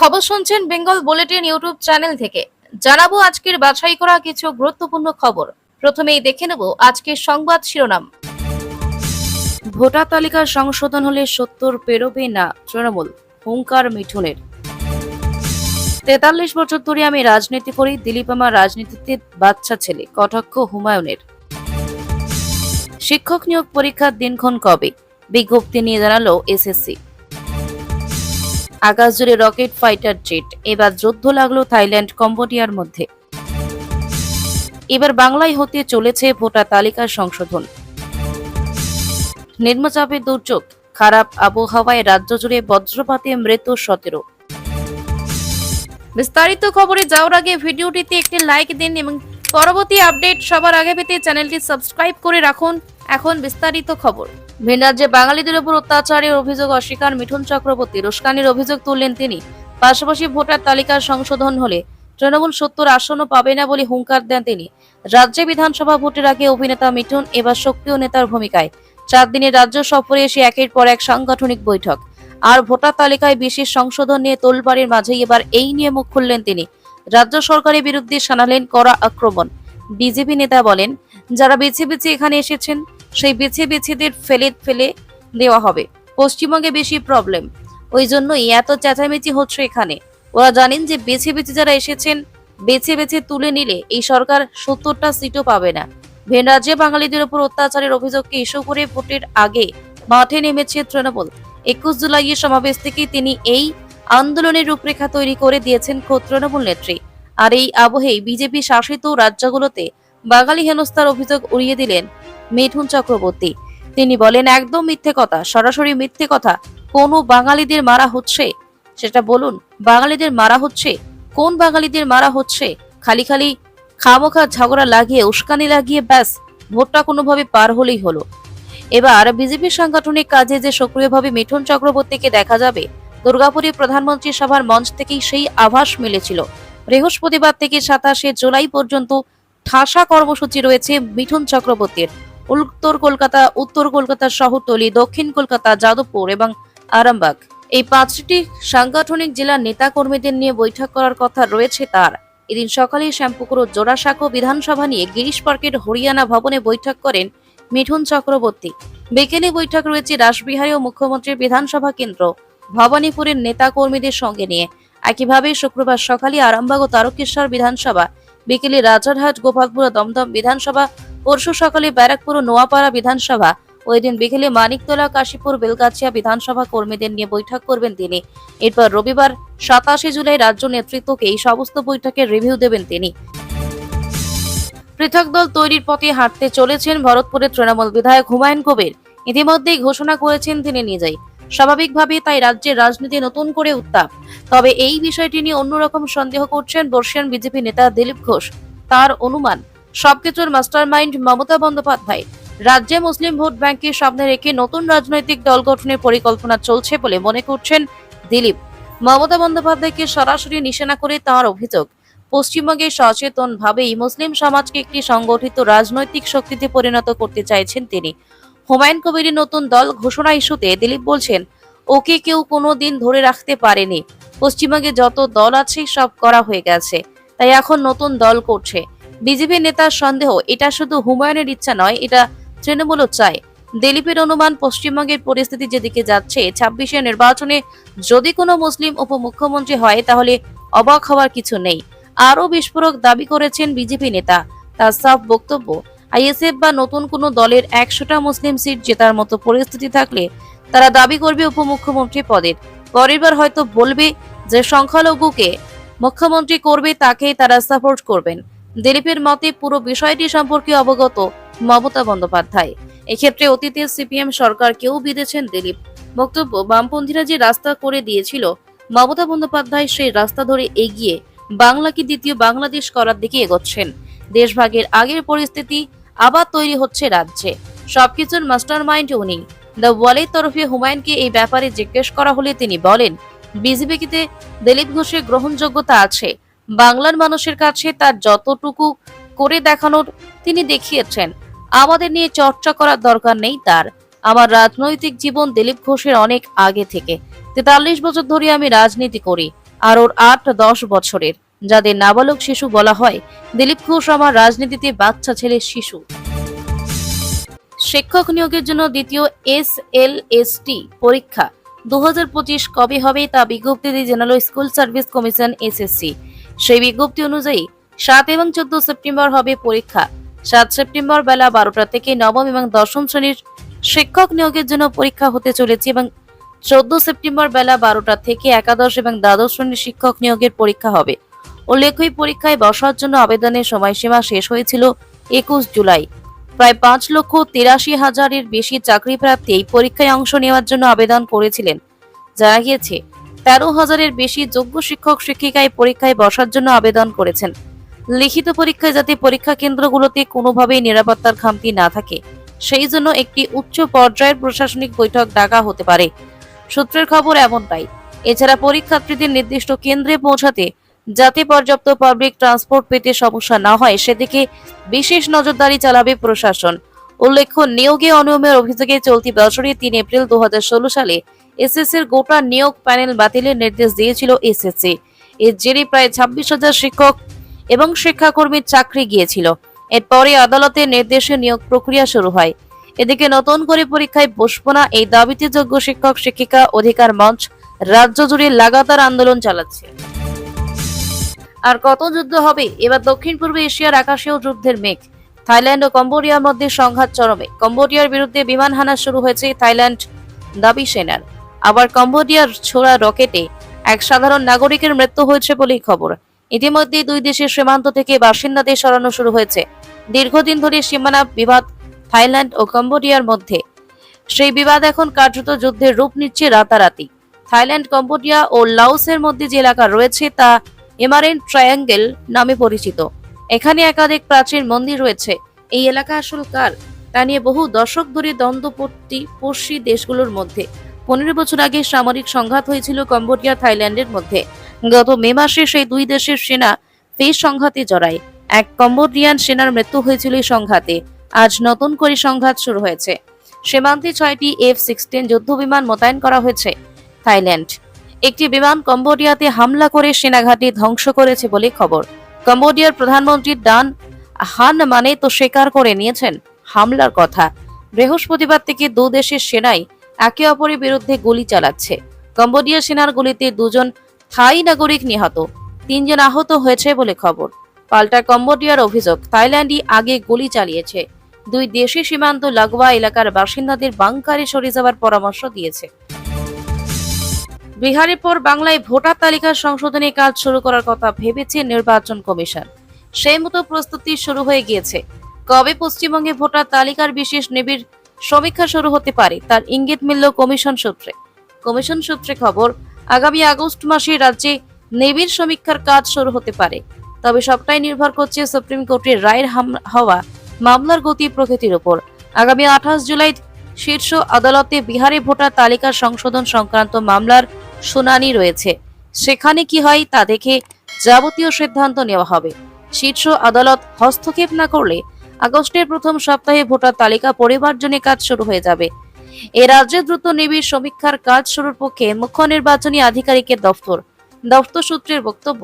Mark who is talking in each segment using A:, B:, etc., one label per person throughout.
A: খবর শুনছেন Bengal bulletin YouTube channel থেকে। জানাব আজকের বাছাই করা কিছু গুরুত্বপূর্ণ খবর। প্রথমেই দেখে নেব আজকের সংবাদ শিরোনাম। ভোটার তালিকার সংশোধন হলে সত্তর পেরোবে না তৃণমূল, হুঙ্কার মিঠুনের। তেতাল্লিশ বছর ধরে আমি রাজনীতি করি, দিলীপ আমার রাজনীতিতে বাচ্চা ছেলে, কটাক্ষ হুমায়ুনের। শিক্ষক নিয়োগ পরীক্ষার দিনক্ষণ কবে? বিজ্ঞপ্তি নিয়ে জানালো এসএসসি। আকাশ জুড়ে রকেট ফাইটার জেট। এবার যুদ্ধ লাগল থাইল্যান্ড কম্বোডিয়ার মধ্যে। এবার বাংলায় হতে চলেছে ভোটার তালিকার সংশোধন। নিম্নচাপের দুর্যোগ, খারাপ আবহাওয়ায় রাজ্য জুড়ে বজ্রপাতে মৃত্যু সতেরো। বিস্তারিত খবরে যাওয়ার আগে ভিডিওটিতে একটি লাইক দিন এবং পরবর্তী আপডেট সবার আগে পেতে চ্যানেলটি সাবস্ক্রাইব করে রাখুন। এখন বিস্তারিত খবর। ভিন রাজ্যে বাঙালিদের উপর অত্যাচারের অভিযোগ অস্বীকার মিঠুন চক্রবর্তী। রুস্কানির অভিযোগ তুললেন তিনি। পাশাপাশি ভোটার তালিকার সংশোধন হলে তৃণমূল সত্তর আসনও পাবে না বলে হুঙ্কার দেন তিনি। রাজ্যে বিধানসভা ভোটের আগে অভিনেতা মিঠুন এবার সক্রিয় নেতার ভূমিকায়। চার দিনের রাজ্য সফরে এসে একের পর এক সাংগঠনিক বৈঠক। আর ভোটার তালিকায় বিশেষ সংশোধন নিয়ে তোলবাড়ির মাঝেই এবার এই নিয়ে মুখ খুললেন তিনি। রাজ্য সরকারের বিরুদ্ধে শানালেন করা আক্রমণ। বিজেপি নেতা বলেন, যারা বেছে এখানে এসেছেন সেই বেছে বেছেদের ফেলে ফেলে দেওয়া হবে। পশ্চিমবঙ্গে বেশি প্রবলেম ওই জন্যই এত চেঁচামেচি হচ্ছে এখানে। ওরা জানেন যে বেছে বেছে যারা এসেছেন, বেছে বেছে তুলে নিলে এই সরকার সত্তরটা সিটও পাবে না। ভিন রাজ্যে বাঙালিদের উপর অত্যাচারের অভিযোগকে ইস্যু করে ভোটের আগে মাঠে নেমেছে তৃণমূল। একুশ জুলাইয়ের সমাবেশ থেকে তিনি এই আন্দোলনের রূপরেখা তৈরি করে দিয়েছেন খোদ তৃণমূল নেত্রী। আর এই আবহেই বিজেপি শাসিত রাজ্যগুলোতে বাঙালি হেনস্থার অভিযোগ উড়িয়ে দিলেন মিঠুন চক্রবর্তী। তিনি বলেন, একদম মিথ্যে কথা। সরাসরি মিথ্যে কথা কোন বাঙালিদের মারা হচ্ছে? সেটা বলুন, বাঙালিদের মারা হচ্ছে? কোন বাঙালিদের মারা হচ্ছে? খালি খালি খামোখা ঝগড়া লাগিয়ে, উস্কানি লাগিয়ে, ব্যাস, ভোটটা কোনোভাবে পার হলেই হলো। এবার বিজেপির সাংগঠনিক কাজে যে সক্রিয়ভাবে মিঠুন চক্রবর্তীকে দেখা যাবে দুর্গাপুরে প্রধানমন্ত্রী সভার মঞ্চ থেকেই সেই আভাস মিলেছিল। বৃহস্পতিবার থেকে সাতাশে জুলাই পর্যন্ত ঠাসা কর্মসূচি রয়েছে মিঠুন চক্রবর্তীর। উত্তর কলকাতা উত্তর কলকাতা শহরতলি, দক্ষিণ কলকাতা, যাদবপুর এবং আরামবাগ। এই পাঁচটি সাংগঠনিক জেলার নেতা কর্মীদের নিয়ে বৈঠক করার কথা রয়েছে তার। এদিন সকালে শ্যামপুকুর জোড়াসাঁকো বিধানসভা নিয়ে গিরিশ পার্কের হরিয়ানা ভবনে বৈঠক করেন মিঠুন চক্রবর্তী। বিকেলে বৈঠক রয়েছে রাসবিহারী ও মুখ্যমন্ত্রীর বিধানসভা কেন্দ্র। ভবানীপুরের নেতা কর্মীদের সঙ্গে নিয়ে। একইভাবে শুক্রবার সকালে আরামবাগ ও তারকেশ্বর বিধানসভা, বিকেলে রাজারহাট, গোপালপুর দমদম বিধানসভা পরশু সকালে ব্যারাকপুর ও নোয়াপাড়া বিধানসভা ওই দিন বিকেলে মানিকতলা, কাশীপুর, বেলগাছিয়া বিধানসভা কর্মীদের নিয়ে বৈঠক করবেন তিনি। এরপর রবিবার সাতাশে জুলাই রাজ্য নেতৃত্বকে এই সমস্ত বৈঠকের রিভিউ দেবেন তিনি। পৃথক দল তৈরির পথে হাঁটতে চলেছেন ভরতপুরের তৃণমূল বিধায়ক হুমায়ুন কবির ইতিমধ্যেই ঘোষণা করেছেন তিনি নিজেই। স্বাভাবিকভাবে তাই রাজ্যের রাজনীতি নতুন করে উত্তাপ। তবে এই বিষয়টি নিয়ে অন্যরকম সন্দেহ করছেন বর্ষিয়ান বিজেপি নেতা দিলীপ ঘোষ। তার অনুমান সবকিছুর মাস্টার মাইন্ড মমতা বন্দ্যোপাধ্যায়। রাজ্যে মুসলিম ভোট ব্যাংককে সামনে রেখে নতুন রাজনৈতিক দল গঠনের পরিকল্পনা চলছে বলে মনে করছেন দিলীপ। মমতা বন্দ্যোপাধ্যায়কে সরাসরি নিশানা করে তার অভিযোগ, পশ্চিমবঙ্গে সচেতন ভাবেই মুসলিম সমাজকে একটি সংগঠিত রাজনৈতিক শক্তিতে পরিণত করতে চাইছেন তিনি। হুমায়ুন কবিরের নতুন দল ঘোষণা ইস্যুতে দিলীপ বলছেন, ওকে কেউ কোনো দিন ধরে রাখতে পারেনি। পশ্চিমবঙ্গে যত দল আছে সব করা হয়ে গেছে। তাই এখন নতুন দল করছে। বিজেপি নেতার সন্দেহ, এটা শুধু হুমায়ুনের ইচ্ছা নয়, এটা তৃণমূলও চায়। দিলীপের অনুমান, পশ্চিমবঙ্গের পরিস্থিতি যেদিকে যাচ্ছে, ছাব্বিশে নির্বাচনে যদি কোনো মুসলিম উপমুখ্যমন্ত্রী হয়, তাহলে অবাক হওয়ার কিছু নেই। আরও বিস্ফোরক দাবি করেছেন বিজেপি নেতা। তার সাফ বক্তব্য, আইএসএফ বা নতুন কোনো দলের একশোটা মুসলিম সিট জেতার মতো পরিস্থিতি থাকলে তারা দাবি করবে উপমুখ্যমন্ত্রী পদের পরের বার হয়তো বলবে যে সংখ্যালঘুকে মুখ্যমন্ত্রী করবে, তাকেই তারা সাপোর্ট করবেন। দিলীপের মতে পুরো বিষয়টি সম্পর্কে অবগত মমতা বন্দ্যোপাধ্যায়। এক্ষেত্রে অতীতে সিপিএম সরকারকেও বিঁধেছেন দিলীপ। বক্তব্য, বামপন্থীরা যে রাস্তা করে দিয়েছিল, মমতা বন্দ্যোপাধ্যায় সেই রাস্তা ধরে এগিয়ে বাংলাকে দ্বিতীয় বাংলাদেশ করার দিকে এগোচ্ছেন। দেশভাগের আগের পরিস্থিতি আবার তৈরি হচ্ছে রাজ্যে। সবকিছুর মাস্টার মাইন্ড উনি। দ্য ওয়ালের তরফে হুমায়ুনকে এই ব্যাপারে জিজ্ঞেস করা হলে তিনি বলেন, বিজেপিতে দিলীপ ঘোষের গ্রহণযোগ্যতা আছে বাংলার মানুষের কাছে তার যতটুকু করে দেখানোর তিনি দেখিয়েছেন। আমাদের নিয়ে চর্চা করার দরকার নেই তার। আমার রাজনৈতিক জীবন দিলীপ ঘোষের অনেক আগে থেকে। তেতাল্লিশ বছর ধরে আমি রাজনীতি করি, আর ওর আট দশ বছরের। যাদের নাবালক শিশু বলা হয়, দিলীপ ঘোষ আমার রাজনীতিতে বাচ্চা ছেলে শিশু। শিক্ষক নিয়োগের জন্য দ্বিতীয় এস এল এস টি পরীক্ষা। দু হাজার পঁচিশ কবে হবে তা বিজ্ঞপ্তি দিয়ে জানালো স্কুল সার্ভিস কমিশন এসএসসি সেই বিজ্ঞপ্তি অনুযায়ী সাত এবং চোদ্দ সেপ্টেম্বর হবে পরীক্ষা। সাত সেপ্টেম্বর বেলা বারোটা থেকে নবম এবং দশম শ্রেণির শিক্ষক নিয়োগের জন্য পরীক্ষা হতে চলেছে এবং চোদ্দ সেপ্টেম্বর বেলা বারোটা থেকে একাদশ এবং দ্বাদশ শ্রেণির শিক্ষক নিয়োগের পরীক্ষা হবে। উল্লেখ্য পরীক্ষায় বসার জন্য আবেদনের সময়সীমা শেষ হয়েছিল একুশ জুলাই। প্রায় পাঁচ লক্ষ তিরাশি হাজারের বেশি চাকরি প্রার্থী এই পরীক্ষায় অংশ নেওয়ার জন্য আবেদন করেছিলেন। জানা গিয়েছে তেরো হাজারের বেশি যোগ্য শিক্ষক শিক্ষিকা এই পরীক্ষায় বসার জন্য আবেদন করেছেন। লিখিত পরীক্ষায় যাতে পরীক্ষা কেন্দ্রগুলোতে কোনোভাবেই নিরাপত্তার খামতি না থাকে, সেই জন্য একটি উচ্চ পর্যায়ের প্রশাসনিক বৈঠক ডাকা হতে পারে। সূত্রের খবর এমনটাই। এছাড়া পরীক্ষার্থীদের নির্দিষ্ট কেন্দ্রে পৌঁছাতে যাতে পর্যাপ্ত পাবলিক ট্রান্সপোর্ট পেতে সমস্যা না হয়, সেদিকে বিশেষ নজরদারি চালাবে প্রশাসন। উল্লেখ্য, নিয়োগে অনিয়মের অভিযোগে চলতি বছরের তিন এপ্রিল দু হাজার ষোলো সালে এসএসসির গোটা নিয়োগ প্যানেল বাতিলের নির্দেশ দিয়েছিল এসএসসি। এর জেরে প্রায় ছাব্বিশ হাজার শিক্ষক এবং শিক্ষাকর্মীর চাকরি গিয়েছিল। এরপরে আদালতের নির্দেশে নিয়োগ প্রক্রিয়া শুরু হয়। এদিকে নতুন করে পরীক্ষায় বসবো না এই দাবিতে যোগ্য শিক্ষক, শিক্ষিকা অধিকার মঞ্চ রাজ্য জুড়ে লাগাতার আন্দোলন চালাচ্ছে। আর কত যুদ্ধ হবে? এবার দক্ষিণ পূর্ব এশিয়ার আকাশেও যুদ্ধের মেঘ। থাইল্যান্ড ও কম্বোডিয়ার মধ্যে সংঘাত চরমে। কম্বোডিয়ার বিরুদ্ধে বিমান হানা শুরু হয়েছে থাইল্যান্ড দাবি সেনার। আবার কম্বোডিয়ার ছোড়া রকেটে এক সাধারণ নাগরিকের মৃত্যু হয়েছে বলেই খবর। ইতিমধ্যে দুই দেশের সীমান্ত থেকে বাসিন্দাদের সরানো শুরু হয়েছে। দীর্ঘদিন ধরে সীমানা বিবাদ থাইল্যান্ড ও কম্বোডিয়ার মধ্যে। সেই বিবাদ এখন কার্যত যুদ্ধের রূপ নিচ্ছে রাতারাতি। থাইল্যান্ড, কম্বোডিয়া ও লাওসের মধ্যে যে এলাকা রয়েছে তা এমারেন ট্রায়াঙ্গেল নামে পরিচিত। এখানে একাধিক প্রাচীন মন্দির রয়েছে। এই এলাকা আসল কার তা নিয়ে বহু দশক ধরে দ্বন্দ্বপূর্তি পড়শি দেশগুলোর মধ্যে। পনেরো বছর আগে সামরিক সংঘাত হয়েছিল কম্বোডিয়া, থাইল্যান্ডের মধ্যে। গত মে মাসে সেই দুই দেশের সেনা ফের সংঘাতে জড়ায়। এক কম্বোডিয়ান সেনার মৃত্যু হয়েছিল এই সংঘাতে। আজ নতুন করে সংঘাত শুরু হয়েছে। সীমান্তে ছয়টি এফ সিক্সটিন যুদ্ধ বিমান মোতায়েন করা হয়েছে থাইল্যান্ড। একটি বিমান কম্বোডিয়াতে হামলা করে সেনাঘাটি ধ্বংস করেছে বলে খবর। কম্বোডিয়ার প্রধানমন্ত্রী ডান হান মানে তো স্বীকার করে নিয়েছেন হামলার কথা। বৃহস্পতিবার থেকে দু দেশের সেনাই একে অপরের বিরুদ্ধে গুলি চালাচ্ছে। কম্বোডিয়া সেনার গুলিতে দুজন থাই নাগরিক নিহত, তিনজন আহত হয়েছে বলে খবর। পাল্টা কম্বোডিয়ার অভিযোগ, থাইল্যান্ডই আগে গুলি চালিয়েছে। দুই দেশি সীমান্ত লাগোয়া এলাকার বাসিন্দাদের বাংকারে সরে যাওয়ার পরামর্শ দিয়েছে। বিহারের পর বাংলায় ভোটার তালিকার সংশোধনী কাজ শুরু করার কথা ভেবেছে নির্বাচন কমিশন। সেই মতো প্রস্তুতি শুরু হয়ে গিয়েছে। কবে পশ্চিমবঙ্গে ভোটার তালিকার বিশেষ নিবিড় সমীক্ষা শুরু হতে পারে, তার ইঙ্গিত মিলল কমিশন সূত্রে। কমিশন সূত্রে খবর, আগামী আগস্ট মাসে রাজ্যে নিবিড় সমীক্ষার কাজ শুরু হতে পারে। তবে সবটাই নির্ভর করছে সুপ্রিম কোর্টের রায়ের হওয়া মামলার গতি প্রকৃতির উপর। আগামী আঠাশ জুলাই শীর্ষ আদালতে বিহারে ভোটার তালিকা সংশোধন সংক্রান্ত মামলার শুনানি রয়েছে। সেখানে কি হয় তা দেখে যাবতীয় সিদ্ধান্ত নেওয়া হবে। শীর্ষ আদালত হস্তক্ষেপ না করলে আগস্টের প্রথম সপ্তাহে ভোটার তালিকা পরিমার্জনের কাজ শুরু হয়ে যাবে। এ রাজ্যে দ্রুত নিবিড় সমীক্ষার কাজ শুরুর পক্ষে মুখ্য নির্বাচনী আধিকারিকের দফতর। দফতর সূত্রের বক্তব্য,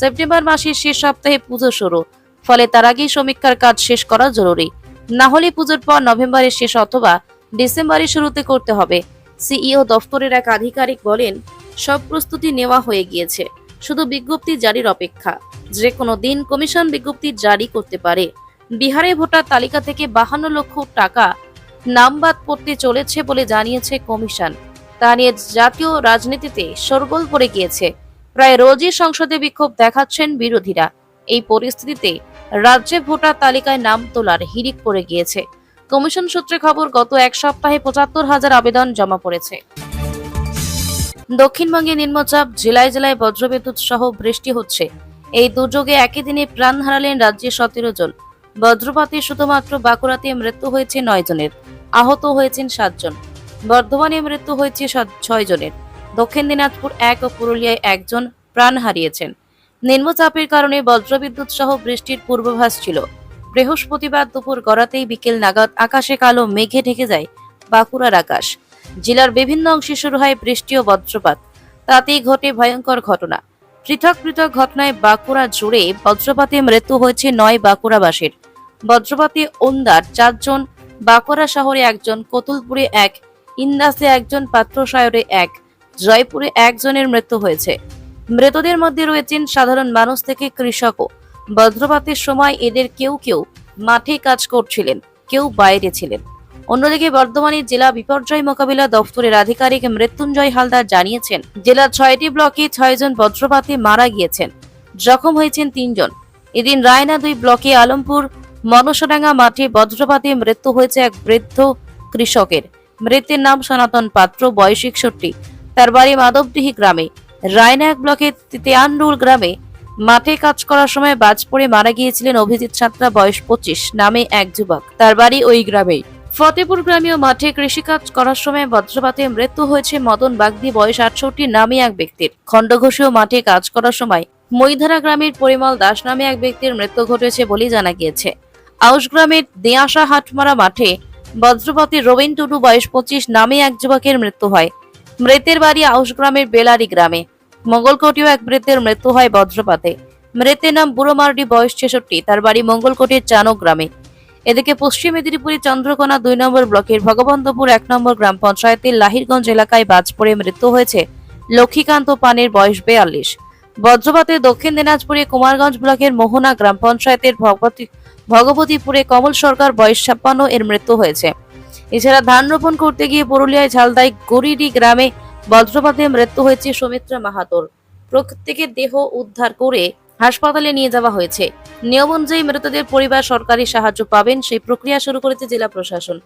A: সেপ্টেম্বর মাসের শেষ সপ্তাহে পুজো শুরু, ফলে তার আগেই সমীক্ষার কাজ শেষ করা জরুরি। না হলে পুজোর পর নভেম্বরের শেষ অথবা ডিসেম্বরের শুরুতে করতে হবে। সিইও দফতরের এক আধিকারিক বলেন, সব প্রস্তুতি নেওয়া হয়ে গিয়েছে। শুধু বিজ্ঞপ্তি জারির অপেক্ষা, যে কোনো দিন কমিশন বিজ্ঞপ্তি জারি করতে পারে। বিহারে ভোটার তালিকা থেকে বাহান্ন লক্ষ টাকা নাম বাদ পড়তে চলেছে বলে জানিয়েছে কমিশন। তা নিয়ে জাতীয় রাজনীতিতে শোরগোল পড়ে গিয়েছে। প্রায় রোজই সংসদে বিক্ষোভ দেখাচ্ছেন বিরোধীরা। এই পরিস্থিতিতে রাজ্যে ভোটার তালিকায় নাম তোলার হিড়িক পড়ে গিয়েছে। কমিশন সূত্রে খবর, গত এক সপ্তাহে পঁচাত্তর হাজার আবেদন জমা পড়েছে। দক্ষিণবঙ্গে নিম্নচাপ, জেলায় জেলায় বজ্রবিদ্যুৎ সহ বৃষ্টি হচ্ছে। এই দুর্যোগে একই দিনে প্রাণ হারালেন রাজ্যের সতেরো জন। বজ্রপাতে শুধুমাত্র বাঁকুড়াতে মৃত্যু হয়েছে নয় জনের। আহত হয়েছেন সাতজন বর্ধমানে মৃত্যু হয়েছে ছয় জনের। দক্ষিণ দিনাজপুর এক ও পুরুলিয়ায় একজন প্রাণ হারিয়েছেন। নিম্নচাপের কারণে বজ্রবিদ্যুৎ সহ বৃষ্টির পূর্বাভাস ছিল। বৃহস্পতিবার দুপুর গড়াতেই বিকেল নাগাদ আকাশে কালো মেঘে ঢেকে যায় বাঁকুড়ার আকাশ। জেলার বিভিন্ন অংশে শুরু হয় বৃষ্টি ও বজ্রপাত। তাতেই ঘটে ভয়ঙ্কর ঘটনা। পৃথক পৃথক ঘটনায় বাঁকুড়া জুড়ে বজ্রপাতে মৃত্যু হয়েছে নয় বাঁকুড়াবাসীর। বজ্রপাতে ওন্দার চারজন, বাঁকুড়া শহরে একজন, কতুলপুরে এক, ইন্দাসে একজন পাত্রসায়রে এক, জয়পুরে একজনের মৃত্যু হয়েছে। মৃতদের মধ্যে রয়েছেন সাধারণ মানুষ থেকে কৃষকও। বজ্রপাতের সময় এদের কেউ কেউ মাঠে কাজ করছিলেন, কেউ বাইরে ছিলেন। অন্যদিকে বর্ধমানের জেলা বিপর্যয় মোকাবিলা দপ্তরের আধিকারিক মৃত্যুঞ্জয় হালদার জানিয়েছেন জেলার ছয়টি ব্লকে ছয়জন বজ্রপাতে মারা গিয়েছেন, জখম হয়েছেন তিনজন। এদিন রায়না দুই ব্লকে আলমপুর মনসাডাঙ্গা মাঠে বজ্রপাতে মৃত্যু হয়েছে এক বৃদ্ধ কৃষকের। মৃতের নাম সনাতন পাত্র, বয়স একষট্টি। তার বাড়ি মাধবডিহি গ্রামে। রায়না এক ব্লকের তেয়ান্ডুল গ্রামে মাঠে কাজ করার সময় বাজ পড়ে মারা গিয়েছিলেন অভিজিৎ সাঁতরা, বয়স পঁচিশ, নামে এক যুবক। তার বাড়ি ওই গ্রামেই। ফতেপুর গ্রামীয় মাঠে কৃষিকাজ করার সময় বজ্রপাতে মৃত্যু হয়েছে মদন বাগদি, বয়স আটষট্টি, নামে এক ব্যক্তির। খণ্ডঘোষীয় মাঠে কাজ করার সময় মৈধারা গ্রামের পরিমল দাস নামে এক ব্যক্তির মৃত্যু ঘটেছে বলে জানা গিয়েছে। আউশ গ্রামের দেয়াশা হাটমারা মাঠে বজ্রপাতে রবীন টুডু বয়স পঁচিশ নামে এক যুবকের মৃত্যু হয়। মৃতের বাড়ি আউশ গ্রামের বেলারি গ্রামে। মঙ্গলকোটিও এক মৃতের মৃত্যু হয় বজ্রপাতে। মৃতের নাম বুড়ো মার্ডি বয়স ছেষট্টি, তার বাড়ি মঙ্গলকোটের চানক গ্রামে। এদিকে পশ্চিম মেদিনীপুরের চন্দ্রকোনা দুই নম্বর ব্লকের ভগবন্তপুর এক নম্বর গ্রাম পঞ্চায়েতের লাহিরগঞ্জ এলাকায় বাজ পড়ে মৃত্যু হয়েছে লক্ষ্মীকান্ত পানের বয়স বেয়াল্লিশ। বজ্রপাতে দক্ষিণ দিনাজপুরে কুমারগঞ্জ ব্লকের মোহনা গ্রাম পঞ্চায়েতের ভগবতী ভগবতীপুরে কমল সরকার বয়স ছাপ্পান্ন, এর মৃত্যু হয়েছে। এছাড়া ধান রোপণ করতে গিয়ে পুরুলিয়ায় ঝালদায় গরিডি গ্রামে বজ্রপাতে মৃত্যু হয়েছে সৌমিত্রা মাহাতোর। প্রত্যেকের দেহ উদ্ধার করে হাসপাতালে নিয়ে যাওয়া হয়েছে। নিয়ম অনুযায়ী মৃতদের পরিবার সরকারি সাহায্য পাবেন, সেই প্রক্রিয়া শুরু করেছে জেলা প্রশাসন।